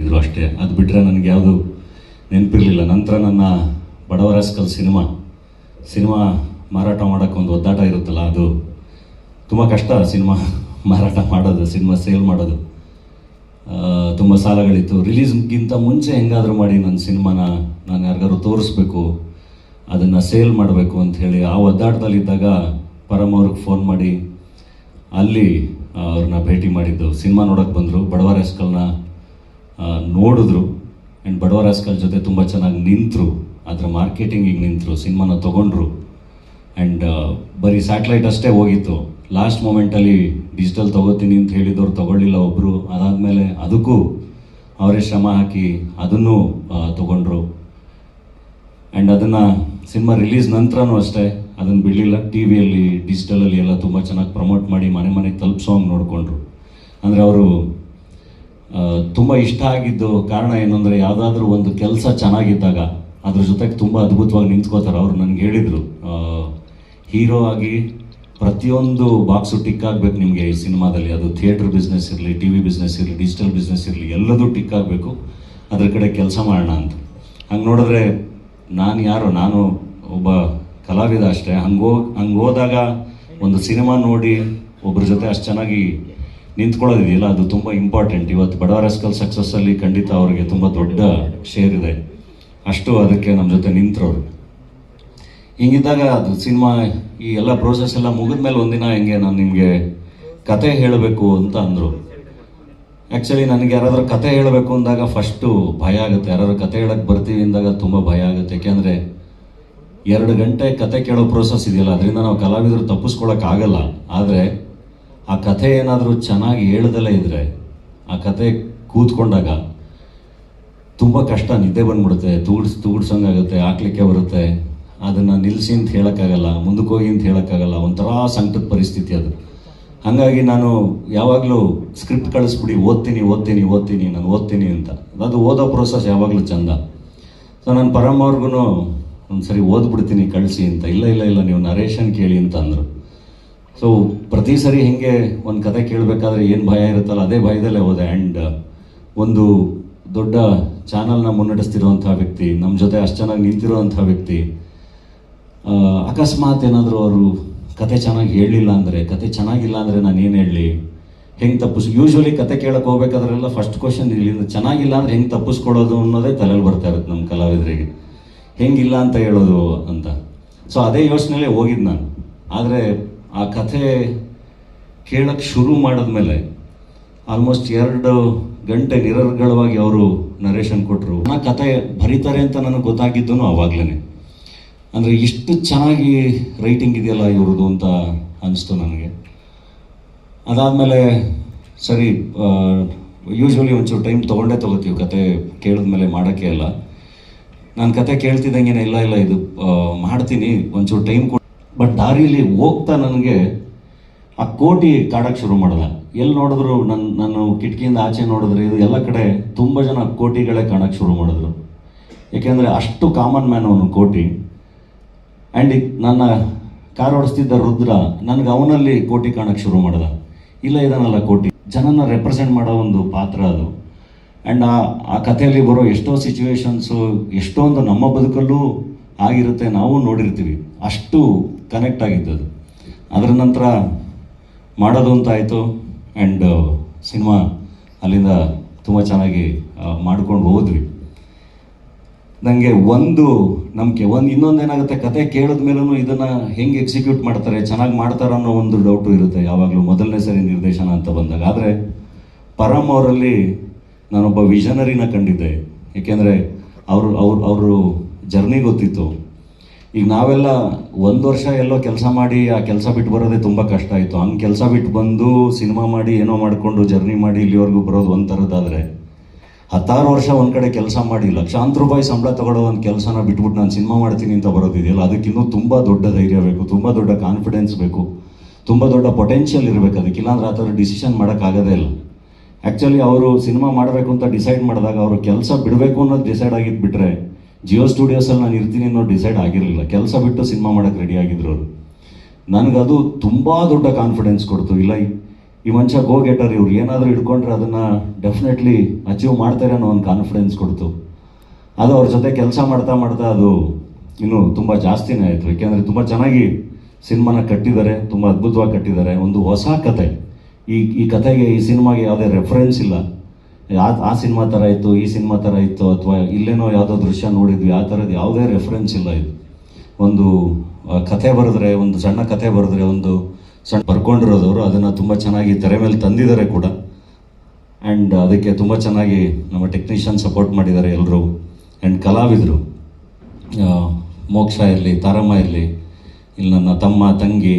ಇದ್ರು ಅಷ್ಟೇ. ಅದು ಬಿಟ್ಟರೆ ನನಗೆ ಯಾವುದು ನೆನಪಿರಲಿಲ್ಲ. ನಂತರ ನನ್ನ ಬಡವರಸ್ಕಲ್ ಸಿನಿಮಾ. ಸಿನಿಮಾ ಮಾರಾಟ ಮಾಡೋಕ್ಕೆ ಒಂದು ಒದ್ದಾಟ ಇರುತ್ತಲ್ಲ, ಅದು ತುಂಬ ಕಷ್ಟ ಸಿನಿಮಾ ಮಾರಾಟ ಮಾಡೋದು, ಸಿನಿಮಾ ಸೇಲ್ ಮಾಡೋದು. ತುಂಬ ಸಾಲಗಳಿತ್ತು. ರಿಲೀಸ್ಗಿಂತ ಮುಂಚೆ ಹೆಂಗಾದರೂ ಮಾಡಿ ನನ್ನ ಸಿನಿಮಾನ ನಾನು ಯಾರಿಗಾದ್ರು ತೋರಿಸ್ಬೇಕು, ಅದನ್ನು ಸೇಲ್ ಮಾಡಬೇಕು ಅಂತ ಹೇಳಿ ಆ ಒದ್ದಾಟದಲ್ಲಿದ್ದಾಗ ಪರಮ್ ಅವ್ರಿಗೆ ಫೋನ್ ಮಾಡಿ ಅಲ್ಲಿ ಅವ್ರನ್ನ ಭೇಟಿ ಮಾಡಿದ್ದು. ಸಿನಿಮಾ ನೋಡೋಕ್ಕೆ ಬಂದರು. ಬಡವರ ಎಸ್ಕಲ್ನ ನೋಡಿದ್ರು. ಆ್ಯಂಡ್ ಬಡವರ ಎಸ್ಕಲ್ ಜೊತೆ ತುಂಬ ಚೆನ್ನಾಗಿ ನಿಂತರು. ಅದರ ಮಾರ್ಕೆಟಿಂಗಿಗೆ ನಿಂತರು, ಸಿನಿಮಾನ ತೊಗೊಂಡ್ರು. ಆ್ಯಂಡ್ ಬರೀ ಸ್ಯಾಟಲೈಟ್ ಅಷ್ಟೇ ಹೋಗಿತ್ತು. ಲಾಸ್ಟ್ ಮೂಮೆಂಟಲ್ಲಿ ಡಿಜಿಟಲ್ ತೊಗೋತೀನಿ ಅಂತ ಹೇಳಿದವ್ರು ತೊಗೊಳ್ಳಿಲ್ಲ ಒಬ್ಬರು ಅದಾದಮೇಲೆ ಅದಕ್ಕೂ ಅವರೇ ಶ್ರಮ ಹಾಕಿ ಅದನ್ನು ತೊಗೊಂಡ್ರು. ಆ್ಯಂಡ್ ಅದನ್ನು ಸಿನಿಮಾ ರಿಲೀಸ್ ನಂತರನೂ ಅಷ್ಟೇ. ಅದನ್ನು ಬಿಡಲಿಲ್ಲ. ಟಿ ವಿಯಲ್ಲಿ, ಡಿಜಿಟಲಲ್ಲಿ ಎಲ್ಲ ತುಂಬ ಚೆನ್ನಾಗಿ ಪ್ರಮೋಟ್ ಮಾಡಿ ಮನೆ ಮನೆಗೆ ತಲುಪಿಸೋಂಗೆ ನೋಡಿಕೊಂಡ್ರು. ಅಂದರೆ ಅವರು ತುಂಬ ಇಷ್ಟ ಆಗಿದ್ದು ಕಾರಣ ಏನು ಅಂದರೆ ಯಾವುದಾದ್ರೂ ಒಂದು ಕೆಲಸ ಚೆನ್ನಾಗಿದ್ದಾಗ ಅದ್ರ ಜೊತೆಗೆ ತುಂಬ ಅದ್ಭುತವಾಗಿ ನಿಂತ್ಕೋತಾರೆ ಅವರು ನನಗೆ ಹೇಳಿದರು. ಹೀರೋ ಆಗಿ ಪ್ರತಿಯೊಂದು ಬಾಕ್ಸು ಟಿಕ್ ಆಗಬೇಕು ನಿಮಗೆ ಈ ಸಿನಿಮಾದಲ್ಲಿ. ಅದು ಥಿಯೇಟ್ರ್ ಬಿಸ್ನೆಸ್ ಇರಲಿ, ಟಿ ವಿ ಬಿಸ್ನೆಸ್ ಇರಲಿ, ಡಿಜಿಟಲ್ ಬಿಸ್ನೆಸ್ ಇರಲಿ, ಎಲ್ಲದೂ ಟಿಕ್ ಆಗಬೇಕು. ಅದ್ರ ಕಡೆ ಕೆಲಸ ಮಾಡೋಣ ಅಂತ. ಹಂಗೆ ನೋಡಿದ್ರೆ ನಾನು ಯಾರು? ನಾನು ಒಬ್ಬ ಕಲಾವಿದ ಅಷ್ಟೇ. ಹಂಗೋ ಹಂಗೆ ಹೋದಾಗ ಒಂದು ಸಿನಿಮಾ ನೋಡಿ ಒಬ್ಬರ ಜೊತೆ ಅಷ್ಟು ಚೆನ್ನಾಗಿ ನಿಂತ್ಕೊಳ್ಳೋದಿದೆಯಲ್ಲ ಅದು ತುಂಬ ಇಂಪಾರ್ಟೆಂಟ್ ಇವತ್ತು ಬಡವರ ಸ್ಕಲ್ ಸಕ್ಸಸ್ಸಲ್ಲಿ ಖಂಡಿತ ಅವರಿಗೆ ತುಂಬ ದೊಡ್ಡ ಶೇರ್ ಇದೆ. ಅಷ್ಟು ಅದಕ್ಕೆ ನಮ್ಮ ಜೊತೆ ನಿಂತರವ್ರು ಹಿಂಗಿದ್ದಾಗ ಅದು ಸಿನಿಮಾ ಈ ಎಲ್ಲ ಪ್ರೋಸೆಸ್ ಎಲ್ಲ ಮುಗಿದ ಮೇಲೆ ಒಂದಿನ ಹೆಂಗೆ ನಾನು ನಿಮಗೆ ಕತೆ ಹೇಳಬೇಕು ಅಂತ ಅಂದರು. ಆ್ಯಕ್ಚುಲಿ ನನಗೆ ಯಾರಾದರೂ ಕತೆ ಹೇಳಬೇಕು ಅಂದಾಗ ಫಸ್ಟು ಭಯ ಆಗುತ್ತೆ. ಯಾರಾದರೂ ಕತೆ ಹೇಳಕ್ಕೆ ಬರ್ತೀವಿ ಅಂದಾಗ ತುಂಬ ಭಯ ಆಗುತ್ತೆ. ಯಾಕೆಂದರೆ ಎರಡು ಗಂಟೆ ಕತೆ ಕೇಳೋ ಪ್ರೋಸೆಸ್ ಇದೆಯಲ್ಲ, ಅದರಿಂದ ನಾವು ಕಲಾವಿದರು ತಪ್ಪಿಸ್ಕೊಳಕ್ ಆಗಲ್ಲ. ಆದರೆ ಆ ಕಥೆ ಏನಾದರೂ ಚೆನ್ನಾಗಿ ಹೇಳ್ದಲೇ ಇದ್ದರೆ ಆ ಕಥೆ ಕೂತ್ಕೊಂಡಾಗ ತುಂಬ ಕಷ್ಟ, ನಿದ್ದೆ ಬಂದ್ಬಿಡುತ್ತೆ ತೂಡ್ಸ್ ತೂಡ್ಸಂಗಾಗುತ್ತೆ ಹಾಕ್ಲಿಕ್ಕೆ ಬರುತ್ತೆ. ಅದನ್ನು ನಿಲ್ಲಿಸಿ ಅಂತ ಹೇಳೋಕ್ಕಾಗಲ್ಲ, ಮುಂದಕ್ಕೆ ಹೋಗಿ ಅಂತ ಹೇಳೋಕ್ಕಾಗಲ್ಲ, ಒಂಥರ ಸಂಕಟದ ಪರಿಸ್ಥಿತಿ ಅದು. ಹಾಗಾಗಿ ನಾನು ಯಾವಾಗಲೂ ಸ್ಕ್ರಿಪ್ಟ್ ಕಳಿಸ್ಬಿಡಿ, ಓದ್ತೀನಿ ಓದ್ತೀನಿ ಓದ್ತೀನಿ, ನಾನು ಓದ್ತೀನಿ ಅಂತ. ಅದು ಓದೋ ಪ್ರೋಸೆಸ್ ಯಾವಾಗಲೂ ಚಂದ. ಸೊ ನಾನು ಪರಮ್ ಅವ್ರಿಗೂ ಒಂದು ಸರಿ ಓದ್ಬಿಡ್ತೀನಿ, ಕಳಿಸಿ ಅಂತ. ಇಲ್ಲ ಇಲ್ಲ ಇಲ್ಲ, ನೀವು ನರೇಶನ್ ಕೇಳಿ ಅಂತ ಅಂದರು. ಸೊ ಪ್ರತಿ ಸರಿ ಹೆಂಗೆ ಒಂದು ಕತೆ ಕೇಳಬೇಕಾದ್ರೆ ಏನು ಭಯ ಇರುತ್ತಲ್ಲ, ಅದೇ ಭಯದಲ್ಲೇ ಹೋದೆ. ಆ್ಯಂಡ್ ಒಂದು ದೊಡ್ಡ ಚಾನಲ್ನ ಮುನ್ನಡೆಸ್ತಿರುವಂಥ ವ್ಯಕ್ತಿ ನಮ್ಮ ಜೊತೆ ಅಷ್ಟು ಚೆನ್ನಾಗಿ ನಿಂತಿರುವಂಥ ವ್ಯಕ್ತಿ ಅಕಸ್ಮಾತ್ ಏನಾದರೂ ಅವರು ಕತೆ ಚೆನ್ನಾಗಿ ಹೇಳಲಿಲ್ಲ ಅಂದರೆ, ಕತೆ ಚೆನ್ನಾಗಿಲ್ಲ ಅಂದರೆ ನಾನು ಏನು ಹೇಳಲಿ ಹೆಂಗೆ ತಪ್ಪಿಸ್ ಯೂಶ್ವಲಿ ಕತೆ ಕೇಳಕ್ಕೆ ಹೋಗ್ಬೇಕಾದ್ರೆಲ್ಲ ಫಸ್ಟ್ ಕ್ವಶನ್ ಇಲ್ಲಿಂದ ಚೆನ್ನಾಗಿಲ್ಲ ಅಂದರೆ ಹೆಂಗೆ ತಪ್ಪಿಸ್ಕೊಳ್ಳೋದು ಅನ್ನೋದೇ ತಲೆಯಲ್ಲಿ ಬರ್ತಾ ಇರುತ್ತೆ ನಮ್ಮ ಕಲಾವಿದರಿಗೆ. ಹೆಂಗಿಲ್ಲ ಅಂತ ಹೇಳೋದು ಅಂತ. ಸೊ ಅದೇ ಯೋಚನೆಯಲ್ಲೇ ಹೋಗಿದ್ದು ನಾನು. ಆದರೆ ಆ ಕಥೆ ಕೇಳಕ್ಕೆ ಶುರು ಮಾಡಿದ್ಮೇಲೆ ಆಲ್ಮೋಸ್ಟ್ ಎರಡು ಗಂಟೆ ನಿರರ್ಗಳವಾಗಿ ಅವರು ನರೇಶನ್ ಕೊಟ್ಟರು ಆ ಕತೆ ಬರೀತಾರೆ ಅಂತ ನನಗೆ ಗೊತ್ತಾಗಿದ್ದು ಅವಾಗ್ಲೇ ಅಂದರೆ ಇಷ್ಟು ಚೆನ್ನಾಗಿ ರೈಟಿಂಗ್ ಇದೆಯಲ್ಲ ಇವ್ರದ್ದು ಅಂತ ಅನಿಸ್ತು ನನಗೆ. ಅದಾದಮೇಲೆ ಸರಿ ಯೂಶ್ವಲಿ ಒಂಚೂರು ಟೈಮ್ ತೊಗೊಂಡೇ ತೊಗೋತೀವಿ ಕತೆ ಕೇಳಿದ್ಮೇಲೆ ಮಾಡೋಕ್ಕೆ ಅಲ್ಲ ನಾನು ಕತೆ ಕೇಳ್ತಿದ್ದಂಗೆ ಇಲ್ಲ ಇಲ್ಲ, ಇದು ಮಾಡ್ತೀನಿ, ಒಂಚೂರು ಟೈಮ್ ಬಟ್ ದಾರಿಯಲ್ಲಿ ಹೋಗ್ತಾ ನನಗೆ ಆ ಕೋಟಿ ಕಾಡಕ್ಕೆ ಶುರು ಮಾಡಿದೆ ಎಲ್ಲಿ ನೋಡಿದ್ರು ನನ್ನ ನಾನು ಕಿಟಕಿಯಿಂದ ಆಚೆ ನೋಡಿದ್ರೆ ಇದು ಎಲ್ಲ ಕಡೆ ತುಂಬ ಜನ ಕೋಟಿಗಳೇ ಕಾಣಕ್ಕೆ ಶುರು ಮಾಡಿದ್ರು. ಏಕೆಂದರೆ ಅಷ್ಟು ಕಾಮನ್ ಮ್ಯಾನ್ ಅವನು ಕೋಟಿ. ಆ್ಯಂಡ್ ನನ್ನ ಕಾರ್ ಓಡಿಸ್ತಿದ್ದ ರುದ್ರ ನನಗೆ ಅವನಲ್ಲಿ ಕೋಟಿ ಕಾಣಕ್ಕೆ ಶುರು ಮಾಡ್ದ. ಇಲ್ಲ ಇದನ್ನಲ್ಲ ಕೋಟಿ. ಜನನ ರೆಪ್ರೆಸೆಂಟ್ ಮಾಡೋ ಒಂದು ಪಾತ್ರ ಅದು. ಆ್ಯಂಡ್ ಆ ಆ ಕಥೆಯಲ್ಲಿ ಬರೋ ಎಷ್ಟೋ ಸಿಚುವೇಶನ್ಸು ಎಷ್ಟೊಂದು ನಮ್ಮ ಬದುಕಲ್ಲೂ ಆಗಿರುತ್ತೆ ನಾವು ನೋಡಿರ್ತೀವಿ. ಅಷ್ಟು ಕನೆಕ್ಟ್ ಆಗಿದ್ದದು ಅದರ ನಂತರ ಮಾಡೋದು ಅಂತ ಆಯಿತು. ಆ್ಯಂಡ್ ಸಿನಿಮಾ ಅಲ್ಲಿಂದ ತುಂಬ ಚೆನ್ನಾಗಿ ಮಾಡ್ಕೊಂಡು ಹೋದ್ವಿ. ನನಗೆ ಒಂದು ನಂಬಿಕೆ, ಒಂದು ಇನ್ನೊಂದು ಏನಾಗುತ್ತೆ, ಕತೆ ಕೇಳಿದ ಮೇಲೂ ಇದನ್ನು ಹೆಂಗೆ ಎಕ್ಸಿಕ್ಯೂಟ್ ಮಾಡ್ತಾರೆ, ಚೆನ್ನಾಗಿ ಮಾಡ್ತಾರ ಅನ್ನೋ ಒಂದು ಡೌಟು ಇರುತ್ತೆ ಯಾವಾಗಲೂ ಮೊದಲನೇ ಸರಿ ನಿರ್ದೇಶನ ಅಂತ ಬಂದಾಗ. ಆದರೆ ಪರಮ್ ಅವರಲ್ಲಿ ನಾನೊಬ್ಬ ವಿಷನರಿನ ಕಂಡಿದ್ದೆ. ಏಕೆಂದರೆ ಅವರು, ಅವ್ರ, ಅವರು ಜರ್ನಿ ಗೊತ್ತಿತ್ತು. ಈಗ ನಾವೆಲ್ಲ ಒಂದು ವರ್ಷ ಎಲ್ಲೋ ಕೆಲಸ ಮಾಡಿ ಆ ಕೆಲಸ ಬಿಟ್ಟು ಬರೋದೇ ತುಂಬ ಕಷ್ಟ ಆಯಿತು. ಹಂಗೆ ಕೆಲಸ ಬಿಟ್ಟು ಬಂದು ಸಿನಿಮಾ ಮಾಡಿ ಏನೋ ಮಾಡಿಕೊಂಡು ಜರ್ನಿ ಮಾಡಿ ಇಲ್ಲಿವರೆಗೂ ಬರೋದು ಒಂಥರದ್ದಾದರೆ ಹತ್ತಾರು ವರ್ಷ ಒಂದು ಕಡೆ ಕೆಲಸ ಮಾಡಿ ಲಕ್ಷಾಂತರ ರೂಪಾಯಿ ಸಂಬಳ ತಗೊಳ್ಳೋ ಒಂದು ಕೆಲಸನ ಬಿಟ್ಬಿಟ್ಟು ನಾನು ಸಿನಿಮಾ ಮಾಡ್ತೀನಿ ಅಂತ ಬರೋದಿದೆಯಲ್ಲ, ಅದಕ್ಕಿನ್ನೂ ತುಂಬ ದೊಡ್ಡ ಧೈರ್ಯ ಬೇಕು, ತುಂಬ ದೊಡ್ಡ ಕಾನ್ಫಿಡೆನ್ಸ್ ಬೇಕು, ತುಂಬ ದೊಡ್ಡ ಪೊಟೆನ್ಷಿಯಲ್ ಇರಬೇಕು ಅದಕ್ಕೆ. ಇಲ್ಲಾಂದ್ರೆ ಆ ಥರ ಡಿಸಿಷನ್ ಮಾಡೋಕ್ಕಾಗದೇ ಇಲ್ಲ. ಆ್ಯಕ್ಚುಲಿ ಅವರು ಸಿನಿಮಾ ಮಾಡಬೇಕು ಅಂತ ಡಿಸೈಡ್ ಮಾಡಿದಾಗ ಅವರು ಕೆಲಸ ಬಿಡಬೇಕು ಅನ್ನೋದು ಡಿಸೈಡ್ ಆಗಿದ್ದು ಬಿಟ್ಟರೆ ಜಿಯೋ ಸ್ಟುಡಿಯೋಸಲ್ಲಿ ನಾನು ಇರ್ತೀನಿ ಅನ್ನೋ ಡಿಸೈಡ್ ಆಗಿರಲಿಲ್ಲ. ಕೆಲಸ ಬಿಟ್ಟು ಸಿನಿಮಾ ಮಾಡೋಕ್ಕೆ ರೆಡಿ ಆಗಿದ್ರು ಅವರು. ನನಗದು ತುಂಬ ದೊಡ್ಡ ಕಾನ್ಫಿಡೆನ್ಸ್ ಕೊಡ್ತು. ಇಲ್ಲ, ಈ ಮನುಷ್ಯ ಗೋ ಗೆಟರ್ ಇವ್ರು. ಏನಾದರೂ ಹಿಡ್ಕೊಂಡ್ರೆ ಅದನ್ನು ಡೆಫಿನೆಟ್ಲಿ ಅಚೀವ್ ಮಾಡ್ತಾರೆ ಅನ್ನೋ ಒಂದು ಕಾನ್ಫಿಡೆನ್ಸ್ ಕೊಡ್ತು. ಅದು ಅವ್ರ ಜೊತೆ ಕೆಲಸ ಮಾಡ್ತಾ ಮಾಡ್ತಾ ಅದು ಇನ್ನೂ ತುಂಬ ಜಾಸ್ತಿನೇ ಆಯಿತು. ಏಕೆಂದರೆ ತುಂಬ ಚೆನ್ನಾಗಿ ಸಿನಿಮಾನ ಕಟ್ಟಿದ್ದಾರೆ. ತುಂಬ ಅದ್ಭುತವಾಗಿ ಕಟ್ಟಿದ್ದಾರೆ. ಒಂದು ಹೊಸ ಕತೆ. ಈ ಈ ಕಥೆಗೆ ಈ ಸಿನಿಮಾಗೆ ಯಾವುದೇ ರೆಫರೆನ್ಸ್ ಇಲ್ಲ. ಆ ಸಿನಿಮಾ ಥರ ಇತ್ತು, ಈ ಸಿನಿಮಾ ಥರ ಇತ್ತು, ಅಥವಾ ಇಲ್ಲೇನೋ ಯಾವುದೋ ದೃಶ್ಯ ನೋಡಿದ್ವಿ, ಆ ಥರದ್ದು ಯಾವುದೇ ರೆಫರೆನ್ಸ್ ಇಲ್ಲ ಇದು. ಒಂದು ಕಥೆ ಬರೆದ್ರೆ, ಒಂದು ಸಣ್ಣ ಕಥೆ ಬರೆದ್ರೆ, ಒಂದು ಸಣ್ಣ ಬರ್ಕೊಂಡಿರೋದವರು ಅದನ್ನು ತುಂಬ ಚೆನ್ನಾಗಿ ತೆರೆ ಮೇಲೆ ತಂದಿದ್ದಾರೆ ಕೂಡ. ಆ್ಯಂಡ್ ಅದಕ್ಕೆ ತುಂಬ ಚೆನ್ನಾಗಿ ನಮ್ಮ ಟೆಕ್ನಿಷಿಯನ್ ಸಪೋರ್ಟ್ ಮಾಡಿದ್ದಾರೆ ಎಲ್ಲರೂ ಆ್ಯಂಡ್ ಕಲಾವಿದರು. ಮೋಕ್ಷ ಇರಲಿ, ತಾರಮ್ಮ ಇರಲಿ ಇಲ್ಲಿ ನನ್ನ ತಮ್ಮ, ತಂಗಿ,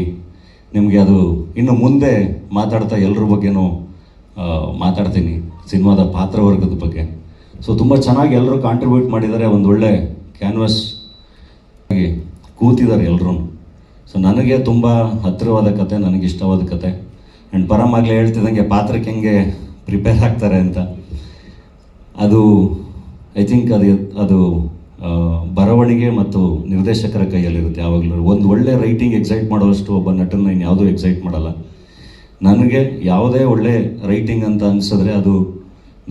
ನಿಮಗೆ ಅದು ಇನ್ನು ಮುಂದೆ ಮಾತಾಡ್ತಾ ಎಲ್ಲರ ಬಗ್ಗೆನೂ ಮಾತಾಡ್ತೀನಿ. ಸಿನಿಮಾದ ಪಾತ್ರವರ್ಗದ ಬಗ್ಗೆ. ಸೊ ತುಂಬ ಚೆನ್ನಾಗಿ ಎಲ್ಲರೂ ಕಾಂಟ್ರಿಬ್ಯೂಟ್ ಮಾಡಿದ್ದಾರೆ, ಒಂದು ಒಳ್ಳೆ ಕ್ಯಾನ್ವಸ್ ಆಗಿ ಕೂತಿದ್ದಾರೆ ಎಲ್ಲರೂ ಸೊ ನನಗೆ ತುಂಬ ಹತ್ತಿರವಾದ ಕತೆ, ನನಗೆ ಇಷ್ಟವಾದ ಕತೆ. ಆ್ಯಂಡ್ ಪರಮಾಗಲೇ ಹೇಳ್ತಿದ್ದಂಗೆ ಪಾತ್ರಕ್ಕೆ ಹೆಂಗೆ ಪ್ರಿಪೇರ್ ಆಗ್ತಾರೆ ಅಂತ. ಅದು ಐ ಥಿಂಕ್ ಅದು ಅದು ಬರವಣಿಗೆ ಮತ್ತು ನಿರ್ದೇಶಕರ ಕೈಯಲ್ಲಿರುತ್ತೆ. ಯಾವಾಗಲೂ ಒಂದು ಒಳ್ಳೆ ರೈಟಿಂಗ್ ಎಕ್ಸೈಟ್ ಮಾಡೋಷ್ಟು ಒಬ್ಬ ನಟನ ಇನ್ನು ಯಾವುದೂ ಎಕ್ಸೈಟ್ ಮಾಡಲ್ಲ. ನನಗೆ ಯಾವುದೇ ಒಳ್ಳೆ ರೈಟಿಂಗ್ ಅಂತ ಅನಿಸಿದ್ರೆ ಅದು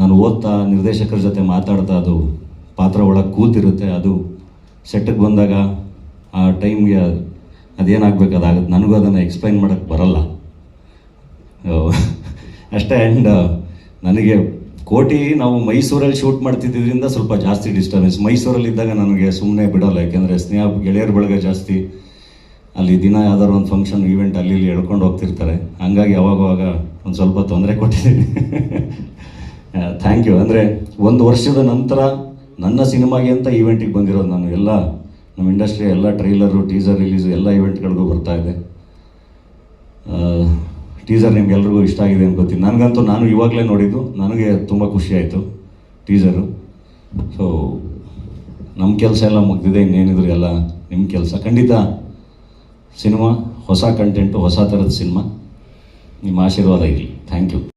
ನಾನು ಓದ್ತಾ ನಿರ್ದೇಶಕರ ಜೊತೆ ಮಾತಾಡ್ತಾ ಅದು ಪಾತ್ರ ಒಳಗೆ ಕೂತಿರುತ್ತೆ, ಅದು ಸೆಟ್ಟಿಗೆ ಬಂದಾಗ ಆ ಟೈಮ್ಗೆ ಅದೇನಾಗಬೇಕು, ಅದಾಗುತ್ತೆ. ನನಗೂ ಅದನ್ನು ಎಕ್ಸ್ಪ್ಲೈನ್ ಮಾಡೋಕ್ಕೆ ಬರಲ್ಲ. ಅಷ್ಟೇ. ಆ್ಯಂಡ್ ನನಗೆ ಕೋಟಿ ನಾವು ಮೈಸೂರಲ್ಲಿ ಶೂಟ್ ಮಾಡ್ತಿದ್ದಿದ್ರಿಂದ ಸ್ವಲ್ಪ ಜಾಸ್ತಿ ಡಿಸ್ಟರ್ಬೆನ್ಸ್ ಮೈಸೂರಲ್ಲಿದ್ದಾಗ ನನಗೆ ಸುಮ್ಮನೆ ಬಿಡೋಲ್ಲ. ಯಾಕೆಂದರೆ ಸ್ನೇಹ, ಗೆಳೆಯರ ಬಳಗ ಜಾಸ್ತಿ. ಅಲ್ಲಿ ದಿನ ಯಾವ್ದಾದ್ರು ಒಂದು ಫಂಕ್ಷನ್ ಈವೆಂಟ್ ಅಲ್ಲಿ ಇಲ್ಲಿ ಎಳ್ಕೊಂಡು ಹೋಗ್ತಿರ್ತಾರೆ. ಹಂಗಾಗಿ ಅವಾಗವಾಗ ಒಂದು ಸ್ವಲ್ಪ ತೊಂದರೆ ಕೊಟ್ಟಿದ್ದೀನಿ. ಥ್ಯಾಂಕ್ ಯು ಅಂದರೆ ಒಂದು ವರ್ಷದ ನಂತರ ನನ್ನ ಸಿನಿಮಾಗೆ ಅಂತ ಈವೆಂಟಿಗೆ ಬಂದಿರೋದು ನಾನು. ಎಲ್ಲ ನಮ್ಮ ಇಂಡಸ್ಟ್ರಿ ಎಲ್ಲ ಟ್ರೈಲರು ಟೀಸರ್ ರಿಲೀಸು ಎಲ್ಲ ಈವೆಂಟ್ಗಳಿಗೂ ಬರ್ತಾ ಇದೆ. ಟೀಸರ್ ನಿಮ್ಗೆಲ್ರಿಗೂ ಇಷ್ಟ ಆಗಿದೆ ಅಂತ ಗೊತ್ತೀನಿ ನನಗಂತೂ ನಾನು ಇವಾಗಲೇ ನೋಡಿದ್ದು. ನನಗೆ ತುಂಬ ಖುಷಿ ಆಯಿತು ಟೀಸರು ಸೊ ನಮ್ಮ ಕೆಲಸ ಎಲ್ಲ ಮುಗ್ದಿದೆ. ಇನ್ನೇನಿದ್ರು ಎಲ್ಲ ನಿಮ್ಮ ಕೆಲಸ. ಖಂಡಿತ ಸಿನಿಮಾ, ಹೊಸ ಕಂಟೆಂಟು ಹೊಸ ಥರದ ಸಿನಿಮಾ. ನಿಮ್ಮ ಆಶೀರ್ವಾದ ಇರಲಿ. Thank you